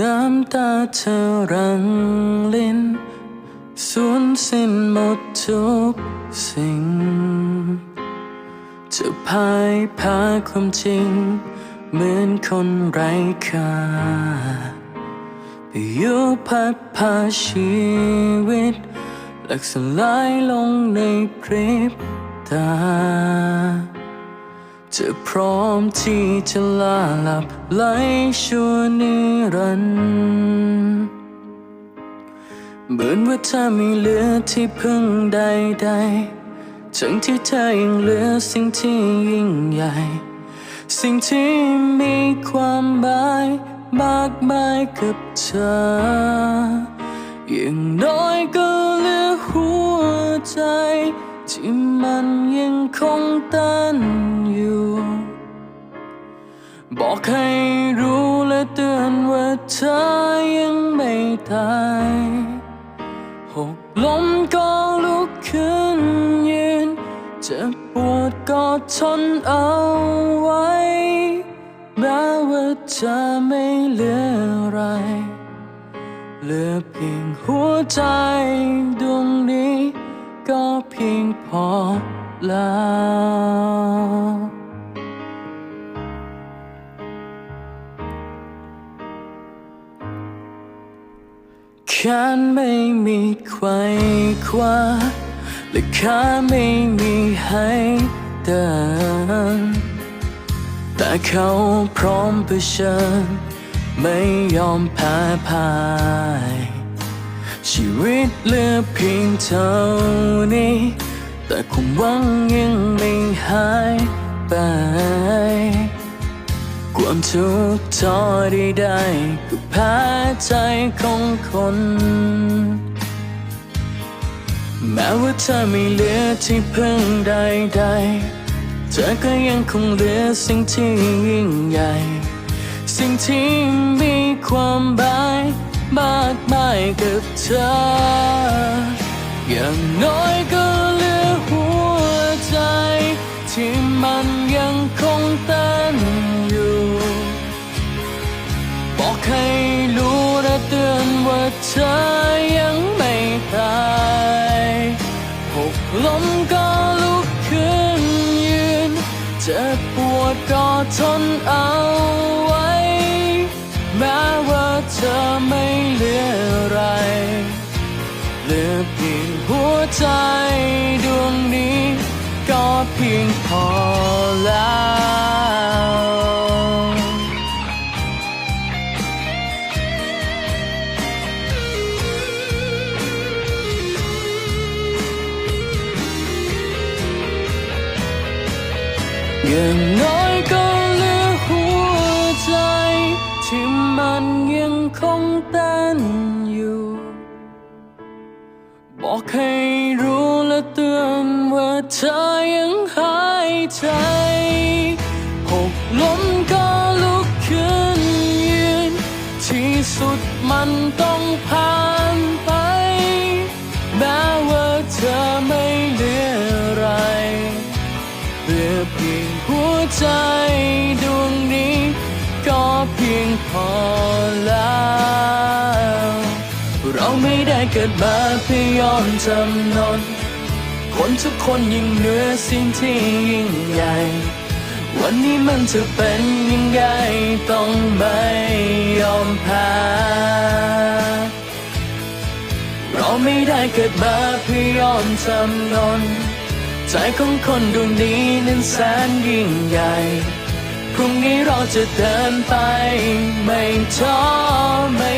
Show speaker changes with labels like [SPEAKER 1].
[SPEAKER 1] น้ำตาเธอรังลิ้นสูญสิ้นหมดทุกสิ่ง จะพายพ้ความจริง เหมือนคนไร้ค่าไปอยู่พัดพาชีวิต หลักสลายลงในพริบตา จะพร้อมที่จะลาหลับไหลชั่วนิรันดร์เหมือนว่าเธอไม่เหลือที่พึ่งใดๆทั้งที่เธอยังเหลือสิ่งที่ยิ่งใหญ่ สิ่งที่มีความหมายมากมายกับเธอ อย่างน้อยก็เหลือหัวใจ ที่มันยังคงต้น หกล้มก็ลุกขึ้นยืน เจ็บปวดก็ทนเอาไว้แม้ว่าจะไม่เหลืออะไร เหลือเพียงหัวใจดวงนี้ ก็เพียงพอแล้ว แค่ไม่มีใครคว้าและแค่ไม่มีให้เดินแต่เขาพร้อมเผชิญไม่ยอมแพ้พ่าย ชีวิตเหลือเพียงเท่านี้ แต่ความหวังยังไม่หายไป ความทุกข์ท้อได้ๆก็แพ้ใจของคน แม้ว่าเธอไม่เหลือที่พึ่งใดๆ เธอก็ยังคงเหลือสิ่งที่ยิ่งใหญ่ สิ่งที่มีความหมายมากมายกับเธอ อย่างน้อยก็เหลือหัวใจ ที่มันยังคงเต้ ลมก็ลุกขึ้นยืน เจ็บปวดก็ทนเอาไว้ แม้ว่าเธอไม่เหลืออะไร เหลือเพียงหัวใจดวงนี้ ก็เพียงพอแล้ว อย่างน้อยก็เหลือหัวใจ ที่มันยังคงเต้นอยู่ บอกให้รู้และเตือนว่าเธอยังหายใจหกล้มก็ลุกขึ้นยืน ที่สุดมันต้องผ่านไปแม้ว่าเธอไม่ เพียงหัวใจดวงนี้ ก็เพียงพอแล้ว เราไม่ได้เกิดมาเพื่อยอมจำนน คนทุกคนยิ่งเหนือสิ่งที่ยิ่งใหญ่ วันนี้มันจะเป็นยังไงต้องไม่ยอมแพ้เราไม่ได้เกิดมาเพื่อยอมจำนน ของคนดวงนี้นั้นแสนยิ่งใหญ่ พรุ่งนี้เราจะเดินไป ไม่ท้อไม่